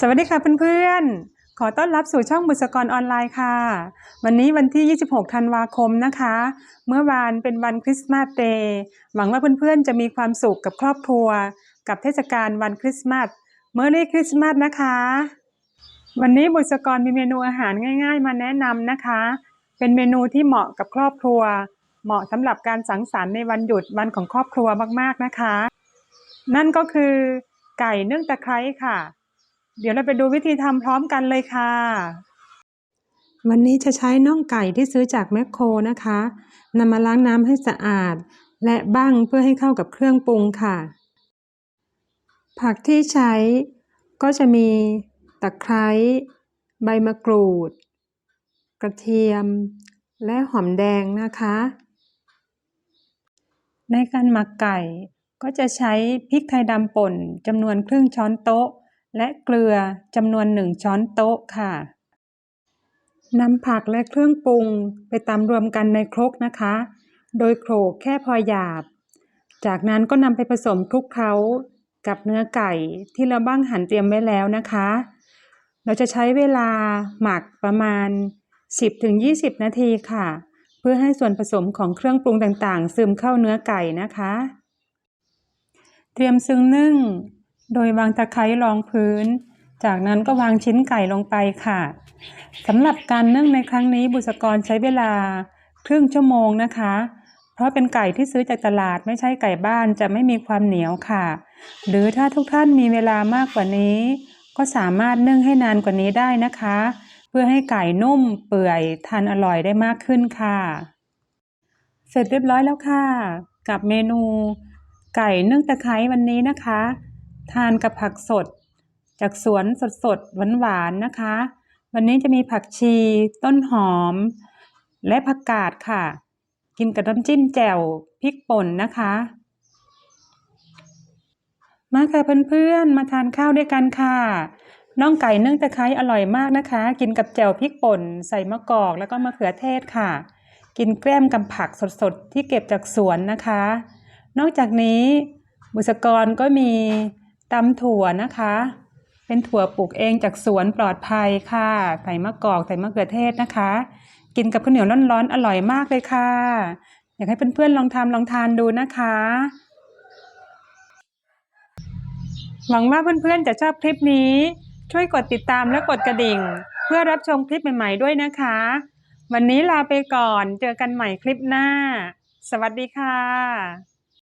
สวัสดีค่ะเพื่อนๆ ขอต้อนรับสู่ช่องบุษกรออนไลน์ค่ะ วันนี้วันที่ 26 ธันวาคมนะคะ เมื่อวานเป็นวันคริสต์มาสเดย์หวังว่าเพื่อนๆ จะมีความสุขกับครอบครัว กับเทศกาลวันคริสต์มาสเมื่อรีคริสต์มาสนะคะ วันนี้บุษกรมีเมนูอาหารง่าย ๆ มาแนะนำนะคะ เป็นเมนูที่เหมาะกับครอบครัว เหมาะสำหรับการสังสรรค์ในวันหยุดวันของครอบครัวมากๆนะคะ นั่นก็คือไก่นึ่งตะไคร้ค่ะ เดี๋ยวเราไปดูวิธีทำพร้อมกันเลยค่ะ วันนี้จะใช้น่องไก่ที่ซื้อจากแมคโครนะคะนำมาล้างน้ำให้สะอาด และบ้างเพื่อให้เข้ากับเครื่องปรุงค่ะ ผักที่ใช้ก็จะมีตะไคร้ใบมะกรูด กระเทียม และหอมแดงนะคะ ในการหมักไก่ก็จะใช้พริกไทยดำป่นจำนวนครึ่งช้อนโต๊ะ และเกลือจำนวนหนึ่งช้อนโต๊ะค่ะนำผักและเครื่องปรุงไปตำรวมกันในครกนะคะ โดยโขลกแค่พอหยาบ จากนั้นก็นำไปผสมคลุกเคล้ากับเนื้อไก่ที่เราบ้างหั่นเตรียมไว้แล้วนะคะ เราจะใช้เวลาหมักประมาณ 10-20 นาทีค่ะ เพื่อให้ส่วนผสมของเครื่องปรุงต่างๆ ซึมเข้าเนื้อไก่นะคะ เตรียมซึ่งนึ่ง โดยวางตะไคร้รองพื้น จากนั้นก็วางชิ้นไก่ลงไปค่ะสำหรับการนึ่งในครั้งนี้บุษกรใช้เวลาครึ่งชั่วโมงนะคะ เพราะเป็นไก่ที่ซื้อจากตลาดไม่ใช่ไก่บ้านจะไม่มีความเหนียวค่ะ หรือถ้าทุกท่านมีเวลามากกว่านี้ ก็สามารถนึ่งให้นานกว่านี้ได้นะคะ เพื่อให้ไก่นุ่มเปื่อยทานอร่อยได้มากขึ้นค่ะ เสร็จเรียบร้อยแล้วค่ะ กับเมนูไก่นึ่งตะไคร้วันนี้นะคะ ทานกับผักสด จากสวนสดๆหวานๆนะคะ วันนี้จะมีผักชี ต้นหอม และผักกาดค่ะ กินกับน้ำจิ้มแจ่วพริกป่นนะคะ มาค่ะเพื่อนๆ มาทานข้าวด้วยกันค่ะน่องไก่นึ่งตะไคร้อร่อยมากนะคะ กินกับแจ่วพริกป่น ใส่มะกอกแล้วก็มะเขือเทศค่ะ กินแกล้มกับผักสดๆ ที่เก็บจากสวนนะคะ นอกจากนี้บุษกรก็มี ตำถั่วนะคะ เป็นถั่วปลูกเองจากสวนปลอดภัยค่ะ ใส่มะกอกใส่มะเขือเทศนะคะ กินกับข้าวเหนียวร้อนๆอร่อยมากเลยค่ะ อยากให้เพื่อนๆลองทำลองทานดูนะคะ หวังว่าเพื่อนๆจะชอบคลิปนี้ ช่วยกดติดตามและกดกระดิ่ง เพื่อรับชมคลิปใหม่ๆด้วยนะคะ วันนี้ลาไปก่อน เจอกันใหม่คลิปหน้า สวัสดีค่ะ